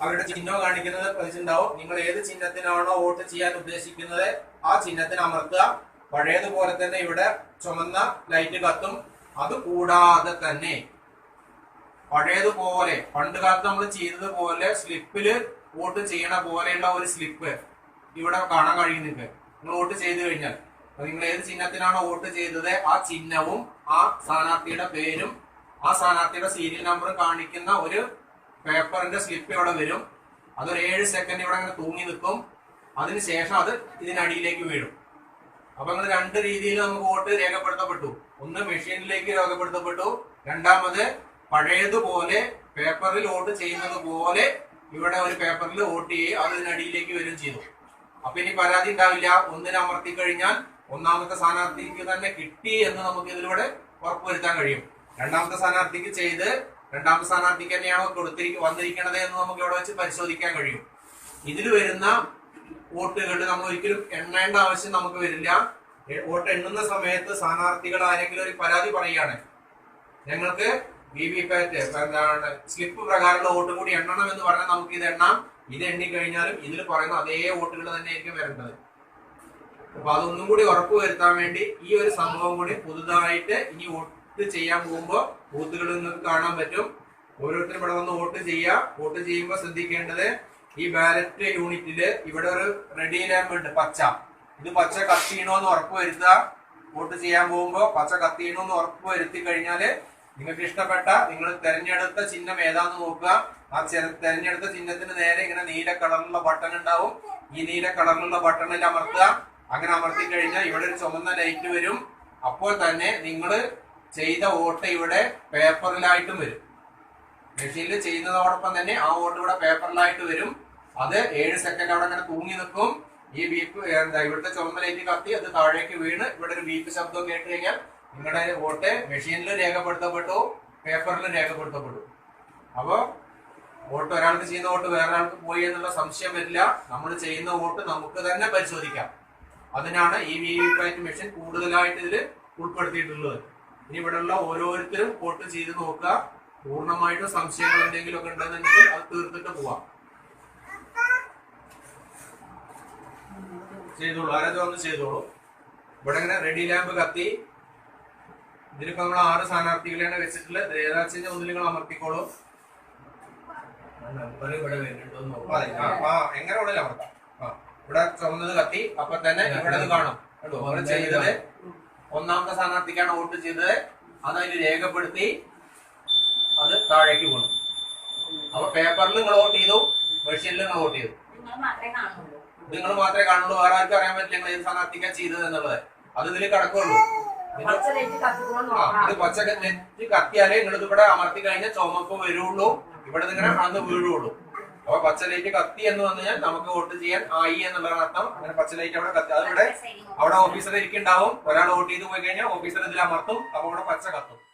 അവരുടെ ചിഹ്നം കാണിക്കുന്നത് പതിച്ചിട്ടുണ്ടാവും നിങ്ങൾ ഏത് ചിഹ്നത്തിനാണോ വോട്ട് ചെയ്യാൻ ഉദ്ദേശിക്കുന്നത് ആ ചിഹ്നത്തിന് അമർത്തുക. പഴയതുപോലെ തന്നെ ഇവിടെ ചുമന്ന ലൈറ്റ് കത്തും. അത് കൂടാതെ തന്നെ പഴയതുപോലെ പണ്ട് കാലത്ത് നമ്മൾ ചെയ്തതുപോലെ സ്ലിപ്പിൽ വോട്ട് ചെയ്യണ പോലെയുള്ള ഒരു സ്ലിപ്പ് ഇവിടെ കാണാൻ കഴിയും നിങ്ങൾക്ക് നിങ്ങൾ വോട്ട് ചെയ്തു കഴിഞ്ഞാൽ. അപ്പൊ നിങ്ങൾ ഏത് ചിഹ്നത്തിനാണോ വോട്ട് ചെയ്തത് ആ ചിഹ്നവും ആ സ്ഥാനാർത്ഥിയുടെ പേരും ആ സ്ഥാനാർത്ഥിയുടെ സീരിയൽ നമ്പറും കാണിക്കുന്ന ഒരു പേപ്പറിന്റെ സ്ലിപ്പ് ഇവിടെ വരും. അതൊരു ഏഴ് സെക്കൻഡ് ഇവിടെ അങ്ങനെ തൂങ്ങി നിൽക്കും. അതിനുശേഷം അത് ഇതിനടിയിലേക്ക് വീഴും. അപ്പൊ അങ്ങനെ രണ്ട് രീതിയിൽ നമുക്ക് വോട്ട് രേഖപ്പെടുത്തപ്പെട്ടു. ഒന്ന് മെഷീനിലേക്ക് രേഖപ്പെടുത്തപ്പെട്ടു. രണ്ടാമത് പഴയതുപോലെ പേപ്പറിൽ വോട്ട് ചെയ്യുന്നത് പോലെ ഇവിടെ ഒരു പേപ്പറിൽ വോട്ട് ചെയ്യുകയും അത് ഇതിനടിയിലേക്ക് വരും ചെയ്തു. അപ്പൊ ഇനി പരാതി ഉണ്ടാവില്ല. ഒന്നിനെ അമർത്തി കഴിഞ്ഞാൽ ഒന്നാമത്തെ സ്ഥാനാർത്ഥിക്ക് തന്നെ കിട്ടി എന്ന് നമുക്ക് ഇതിലൂടെ ഉറപ്പുവരുത്താൻ കഴിയും. രണ്ടാമത്തെ സ്ഥാനാർത്ഥിക്ക് ചെയ്ത് രണ്ടാമത്തെ സ്ഥാനാർത്ഥിക്ക് തന്നെയാണോ കൊടുത്തിരിക്ക വന്നിരിക്കണത് എന്ന് നമുക്ക് ഇവിടെ വെച്ച് പരിശോധിക്കാൻ കഴിയും. ഇതിൽ വരുന്ന വോട്ടുകൾ നമ്മൾ ഒരിക്കലും എണ്ണേണ്ട ആവശ്യം നമുക്ക് വരില്ല. വോട്ട് എണ്ണുന്ന സമയത്ത് സ്ഥാനാർത്ഥികൾ ആരെങ്കിലും ഒരു പരാതി പറയുകയാണ്. ഞങ്ങൾക്ക് വി വി പാറ്റ് എന്താണ് സ്ലിപ്പ് പ്രകാരമുള്ള വോട്ട് കൂടി എണ്ണണം എന്ന് പറഞ്ഞാൽ നമുക്ക് ഇത് എണ്ണാം. ഇത് എണ്ണി കഴിഞ്ഞാലും ഇതിൽ പറയുന്ന അതേ വോട്ടുകൾ തന്നെ ആയിരിക്കും വരേണ്ടത്. അപ്പൊ അതൊന്നും കൂടി ഉറപ്പുവരുത്താൻ വേണ്ടി ഈ ഒരു സംഭവം കൂടി പുതുതായിട്ട് ഇനി വോട്ട് ചെയ്യാൻ പോകുമ്പോൾ ബൂത്തുകളിൽ നിങ്ങൾക്ക് കാണാൻ പറ്റും. ഓരോരുത്തരും ഇവിടെ വന്ന് വോട്ട് ചെയ്യുക. വോട്ട് ചെയ്യുമ്പോൾ ശ്രദ്ധിക്കേണ്ടത് ഈ ബാലറ്റ് യൂണിറ്റിൽ ഇവിടെ ഒരു റെഡി ലാമ്പ് ഉണ്ട് പച്ച. ഇത് പച്ച കത്തിയണോ എന്ന് ഉറപ്പ് വരുത്തുക. വോട്ട് ചെയ്യാൻ പോകുമ്പോൾ പച്ച കത്തിയണോ എന്ന് ഉറപ്പ് വരുത്തി കഴിഞ്ഞാൽ നിങ്ങൾക്ക് ഇഷ്ടപ്പെട്ട നിങ്ങൾ തെരഞ്ഞെടുത്ത ചിഹ്നം ഏതാന്ന് നോക്കുക. ആ തെരഞ്ഞെടുത്ത ചിഹ്നത്തിന് നേരെ ഇങ്ങനെ നീല കളറിലുള്ള ബട്ടൺ ഉണ്ടാവും. ഈ നീല കളറിലുള്ള ബട്ടണിൽ അമർത്തുക. അങ്ങനെ അമർത്തി കഴിഞ്ഞാൽ ഇവിടെ ഒരു ചുമന്ന ലൈറ്റ് വരും. അപ്പോൾ തന്നെ നിങ്ങൾ ചെയ്ത വോട്ട് ഇവിടെ പേപ്പറിലായിട്ടും വരും. മെഷീനിൽ ചെയ്യുന്നതോടൊപ്പം തന്നെ ആ വോട്ട് ഇവിടെ പേപ്പറിലായിട്ട് വരും. അത് ഏഴ് സെക്കൻഡ് അവിടെ അങ്ങനെ തൂങ്ങി നിൽക്കും. ഈ ബീപ്പ് എന്താ ഇവിടുത്തെ ചുമന്ന കത്തി അത് താഴേക്ക് വീണ് ഇവിടെ ഒരു ബീപ്പ് ശബ്ദം കേട്ട് കഴിഞ്ഞാൽ നിങ്ങളുടെ വോട്ട് മെഷീനിൽ രേഖപ്പെടുത്തപ്പെട്ടു പേപ്പറിൽ രേഖപ്പെടുത്തപ്പെട്ടു. അപ്പോ വോട്ട് ഒരാൾക്ക് ചെയ്യുന്ന വോട്ട് വേറൊരാൾക്ക് പോയി എന്നുള്ള സംശയം വരില്ല. നമ്മൾ ചെയ്യുന്ന വോട്ട് നമുക്ക് തന്നെ പരിശോധിക്കാം. അതിനാണ് ഈ വി വി പാറ്റ് മെഷീൻ കൂടുതലായിട്ട് ഇതിൽ ഉൾപ്പെടുത്തിയിട്ടുള്ളത്. ഇനി ഇവിടെയുള്ള ഓരോരുത്തരും വോട്ട് ചെയ്ത് നോക്കുക. പൂർണമായിട്ട് സംശയങ്ങൾ എന്തെങ്കിലും ഒക്കെ ഉണ്ടെന്നുണ്ടെങ്കിൽ അത് തീർത്തിട്ട് പോവാം. ചെയ്തോളൂ. ആരാധന ഒന്ന് ചെയ്തോളൂ? ഇവിടെ ഇങ്ങനെ റെഡി ലാമ്പ് കത്തി. ഇതിലിപ്പോ നമ്മൾ ആറ് സ്ഥാനാർത്ഥികളെയാണ് വെച്ചിട്ടുള്ളത്. ഇത് ഒന്നിൽ നിങ്ങൾ അമർത്തിക്കോളൂ. ഇവിടെ എങ്ങനെ വേണേലും അമർത്താം? ഇവിടെ ചുമന്നത് കത്തി. അപ്പൊ തന്നെ ഇവിടെ കാണാം. കണ്ടോ ചെയ്തത്. ഒന്നാമത്തെ സ്ഥാനാർത്ഥിക്കാണ് വോട്ട് ചെയ്തത്. അത് അതിൽ രേഖപ്പെടുത്തി അത് താഴേക്ക് വീണു അപ്പൊ പേപ്പറിൽ നിങ്ങൾ വോട്ട് ചെയ്തു മെഷീനിൽ നിങ്ങൾ വോട്ട് ചെയ്തു. നിങ്ങൾ മാത്രമേ കാണുള്ളൂ. വേറെ ആർക്കും അറിയാൻ പറ്റില്ല നിങ്ങൾ ഏത് സ്ഥാനാർത്ഥിക്കാ ചെയ്തത് എന്നുള്ളത്. അത് ഇതിൽ കിടക്കുള്ളൂ. ഇത് പച്ച നെറ്റ് കത്തിയാലേ നിങ്ങൾ ഇവിടെ അമർത്തി കഴിഞ്ഞാൽ ചുമപ്പ് വരുള്ളൂ. ഇവിടെ നിങ്ങൾ അന്ന് വീഴുള്ളൂ. അപ്പൊ പച്ച ലൈറ്റ് കത്തി എന്ന് പറഞ്ഞു കഴിഞ്ഞാൽ നമുക്ക് വോട്ട് ചെയ്യാൻ ആയി എന്നുള്ളതാണ് അർത്ഥം. അങ്ങനെ പച്ച ലൈറ്റ് അവിടെ കത്തി. അതിവിടെ അവിടെ ഓഫീസർ ഇരിക്കുന്നുണ്ടാവും. ഒരാൾ വോട്ട് ചെയ്ത് പോയി കഴിഞ്ഞാൽ ഓഫീസർ ഇതിൽ അമർത്തും. അപ്പൊ അവിടെ പച്ച കത്തും.